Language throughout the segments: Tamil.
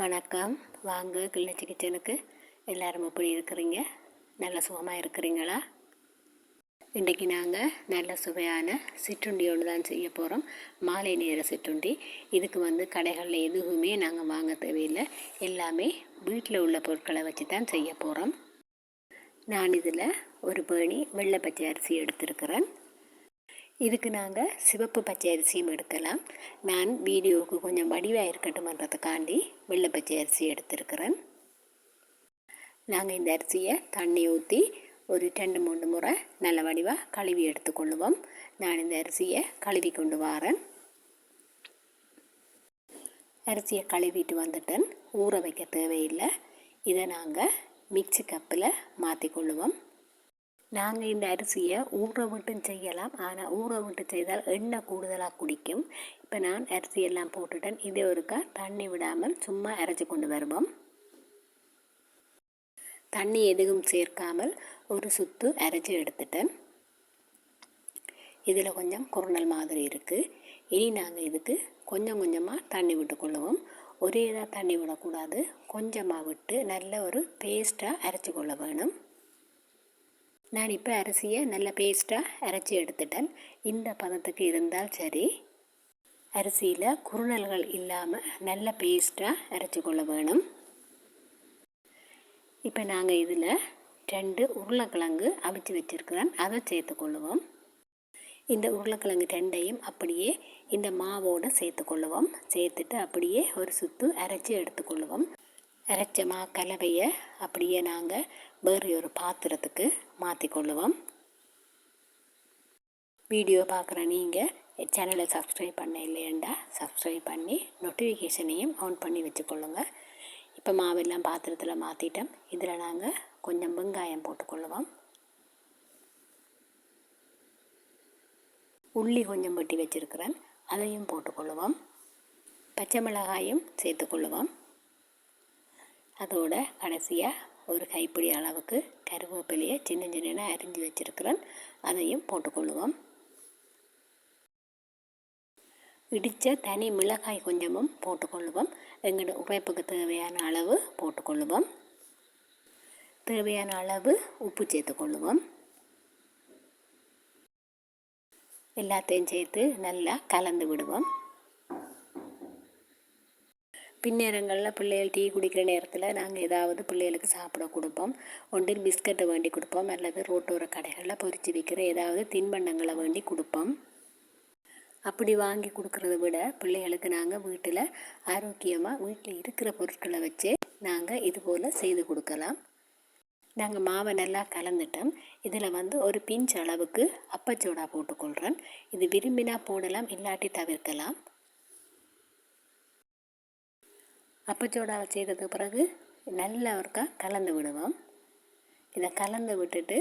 வணக்கம். வாங்க கிளிநொச்சி கிச்சனுக்கு. எல்லோரும் எப்படி இருக்கிறீங்க? நல்ல சுகமாக இருக்கிறீங்களா? இன்றைக்கி நாங்கள் நல்ல சுவையான சிற்றுண்டி ஒன்று தான் செய்ய போகிறோம் மாலை நேர சிற்றுண்டி. இதுக்கு வந்து கடைகளில் எதுவுமே நாங்கள் வாங்க தேவையில்லை. எல்லாமே வீட்டில் உள்ள பொருட்களை வச்சு தான் செய்ய போகிறோம் நான் இதில் ஒரு பேணி வெள்ளை பச்சை அரிசி எடுத்திருக்கிறேன். இதுக்கு நாங்கள் சிவப்பு பச்சை அரிசியும் எடுக்கலாம். நான் வீடியோவுக்கு கொஞ்சம் வடிவாக இருக்கட்டும்ன்றதுக்காண்டி வெள்ளை பச்சை அரிசி எடுத்திருக்கிறேன். நாங்கள் இந்த அரிசியை தண்ணி ஊற்றி ஒரு ரெண்டு மூணு முறை நல்ல வடிவாக கழுவி எடுத்துக்கொள்ளுவோம். நான் இந்த அரிசியை கழுவி கொண்டு வரேன். அரிசியை கழுவிட்டு வந்துட்டேன். ஊற வைக்க தேவையில்லை. இதை நாங்கள் மிக்சி கப்பில் மாற்றிக்கொள்ளுவோம் நாங்கள் இந்த அரிசியை ஊற விட்டு செய்யலாம். ஆனால் ஊற விட்டு செய்தால் எண்ணெய் கூடுதலாக குடிக்கும். இப்போ நான் அரிசி எல்லாம் போட்டுட்டேன். இதே ஒருக்கா தண்ணி விடாமல் சும்மா அரைச்சி கொண்டு வருவோம். தண்ணி எதுவும் சேர்க்காமல் ஒரு சுத்து அரைச்சி எடுத்துட்டேன். இதில் கொஞ்சம் குருணல் மாதிரி இருக்குது இனி நாங்கள் இதுக்கு கொஞ்சம் கொஞ்சமாக தண்ணி விட்டுக்கொள்ளுவோம் ஒரே இதாக தண்ணி விடக்கூடாது. கொஞ்சமாக விட்டு நல்ல ஒரு பேஸ்ட்டாக அரைச்சி கொள்ள வேணும். நான் இப்போ அரிசியை நல்ல பேஸ்ட்டாக அரைச்சி எடுத்துட்டேன். இந்த பதத்துக்கு இருந்தால் சரி. அரிசியில் குருணல்கள் இல்லாமல் நல்ல பேஸ்ட்டாக அரைச்சி கொள்ள வேணும். இப்போ நாங்கள் இதில் ரெண்டு உருளைக்கிழங்கு அவிச்சு வச்சுருக்கிறேன். அதை சேர்த்துக்கொள்ளுவோம் இந்த உருளைக்கிழங்கு ரெண்டையும் அப்படியே இந்த மாவோடு சேர்த்துக்கொள்ளுவோம் சேர்த்துட்டு அப்படியே ஒரு சுத்து அரைச்சி எடுத்துக்கொள்ளுவோம் அரைச்ச மா கலவையை அப்படியே நாங்கள் வேறு ஒரு பாத்திரத்துக்கு மாற்றிக்கொள்ளுவோம் வீடியோ பார்க்குற நீங்கள் சேனலை சப்ஸ்கிரைப் பண்ண இல்லையண்டா சப்ஸ்கிரைப் பண்ணி நோட்டிஃபிகேஷனையும் ஆன் பண்ணி வச்சுக்கொள்ளுங்க இப்போ மாவெல்லாம் பாத்திரத்தில் மாற்றிட்டோம் இதில் நாங்கள் கொஞ்சம் வெங்காயம் போட்டுக்கொள்ளுவோம் உள்ளி கொஞ்சம் வெட்டி வச்சுருக்கிறேன். அதையும் போட்டுக்கொள்ளுவோம் பச்சை மிளகாயும் சேர்த்துக்கொள்ளுவோம் அதோட கடைசியாக ஒரு கைப்பிடி அளவுக்கு கருவேப்பிலையை சின்ன சின்ன அரிஞ்சு வச்சுருக்கிறேன். அதையும் போட்டுக்கொள்ளுவோம். இடித்த தனி மிளகாய் கொஞ்சமும் போட்டுக்கொள்ளுவோம். எங்களோட உழைப்புக்கு தேவையான அளவு போட்டுக்கொள்ளுவோம். தேவையான அளவு உப்பு சேர்த்துக்கொள்ளுவோம். எல்லாத்தையும் சேர்த்து நல்லா கலந்து விடுவோம். பின்னேரங்களில் பிள்ளைகள் டீ குடிக்கிற நேரத்தில் நாங்கள் ஏதாவது பிள்ளைகளுக்கு சாப்பிட கொடுப்போம். ஒன்றில் பிஸ்கட்டை வேண்டி கொடுப்போம். அல்லது ரோட்டோர கடைகளில் பொறிச்சு விற்கிற ஏதாவது தின்பண்டங்களை வேண்டி கொடுப்போம். அப்படி வாங்கி கொடுக்குறத விட பிள்ளைகளுக்கு நாங்கள் வீட்டில் ஆரோக்கியமாக வீட்டில் இருக்கிற பொருட்களை வச்சு நாங்கள் இது போல் செய்து கொடுக்கலாம். நாங்கள் மாவை நல்லா கலந்துட்டோம். இதில் வந்து ஒரு பிஞ்ச் அளவுக்கு அப்பச்சோடா போட்டுக்கொள்கிறேன் இது விரும்பினா போடலாம் இல்லாட்டி தவிர்க்கலாம். அப்பச்சோடாவை செய்ததுக்கு பிறகு நல்லா ஒருக்கா கலந்து விடுவோம். இதை கலந்து விட்டுட்டு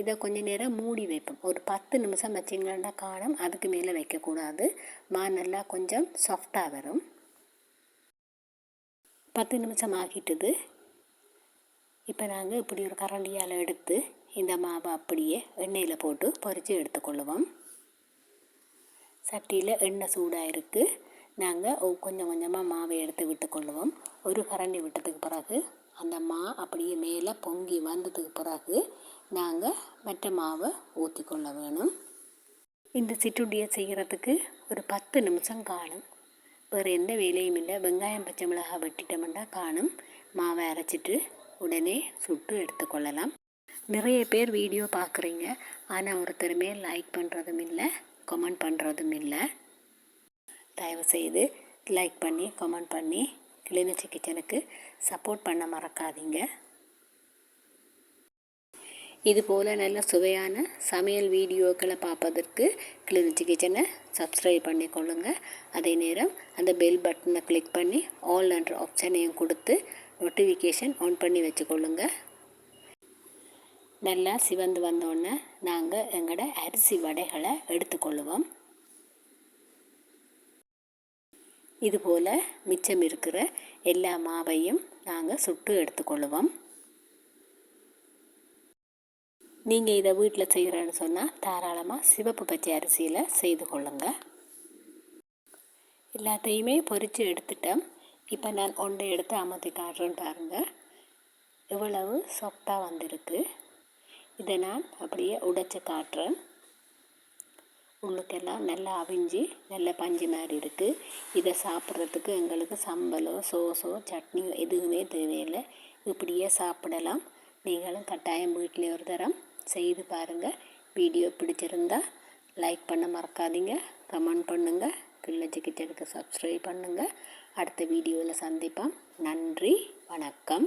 இதை கொஞ்ச நேரம் மூடி வைப்போம். ஒரு பத்து நிமிஷம் வச்சிங்கன்னா காணும் அதுக்கு மேலே வைக்கக்கூடாது. மா நல்லா கொஞ்சம் சாஃப்டாக வரும். பத்து நிமிஷம் ஆகிட்டுது. இப்போ நாங்கள் இப்படி ஒரு கரண்டியால் எடுத்து இந்த மாவை அப்படியே எண்ணெயில் போட்டு பொறிச்சு எடுத்துக்கொள்ளுவோம். சட்டியில் எண்ணெய் சூடாக இருக்குது நாங்கள் கொஞ்சம் கொஞ்சமாக மாவை எடுத்து விட்டுக்கொள்வோம் ஒரு கரண்டி விட்டதுக்கு பிறகு அந்த மா அப்படியே மேலே பொங்கி வந்ததுக்கு பிறகு நாங்கள் மற்ற மாவை ஊற்றி கொள்ள வேணும். இந்த சிற்றுண்டியை செய்கிறதுக்கு ஒரு பத்து நிமிஷம் காணும். வேறு எந்த வேலையும் இல்லை. வெங்காயம் பச்சை மிளகாய் வெட்டிட்டோம்னா காணும். மாவை அரைச்சிட்டு உடனே சுட்டு எடுத்துக்கொள்ளலாம் நிறைய பேர் வீடியோ பார்க்குறீங்க ஆனால் ஒருத்தருமே லைக் பண்ணுறதும் இல்லை கமெண்ட் பண்ணுறதும் இல்லை. தயவுசெய்து லைக் பண்ணி கமெண்ட் பண்ணி கிளினச்சி கிச்சனுக்கு சப்போர்ட் பண்ண மறக்காதீங்க. இது போல் நல்ல சுவையான சமையல் வீடியோக்களை பார்ப்பதற்கு கிளினிச்சி கிச்சனை சப்ஸ்கிரைப் பண்ணி கொள்ளுங்கள் அதே நேரம் அந்த பெல் பட்டனை கிளிக் பண்ணி ஆல் என்ற ஆப்ஷனையும் கொடுத்து நோட்டிஃபிகேஷன் ஆன் பண்ணி வச்சுக்கொள்ளுங்க. நல்லா சிவந்து வந்தோடனே நாங்கள் எங்களோட அரிசி வடைகளை எடுத்துக்கொள்ளுவோம் இதுபோல் மிச்சம் இருக்கிற எல்லா மாவையும் நாங்கள் சுட்டு எடுத்துக்கொள்ளுவோம். நீங்கள் இதை வீட்டில் செய்கிறேன்னு சொன்னால் தாராளமாக சிவப்பு பச்சை அரிசியில் செய்து கொள்ளுங்க. எல்லாத்தையுமே பொறித்து எடுத்துட்டோம். இப்போ நான் ஒன்றை எடுத்து அமர்த்தி காட்டுறேன் பாருங்கள் இவ்வளவு சொஃப்டாக வந்திருக்கு. இதை நான் அப்படியே உடைச்சி காட்டுறேன். உள்ளுக்கெல்லாம் நல்லா அவிஞ்சு நல்ல பஞ்சு மாதிரி இருக்குது இதை சாப்பிட்றதுக்கு எங்களுக்கு சம்பலோ சோஸோ சட்னியோ எதுவுமே தேவையில்லை. இப்படியே சாப்பிடலாம். நீங்களும் கட்டாயம் வீட்டில் ஒரு தரம் செய்து பாருங்கள் வீடியோ பிடிச்சிருந்தா லைக் பண்ண மறக்காதீங்க. கமெண்ட் பண்ணுங்கள் கிள்ளச்சி கிச்சனுக்கு சப்ஸ்கிரைப் பண்ணுங்கள் அடுத்த வீடியோவில் சந்திப்போம். நன்றி. வணக்கம்.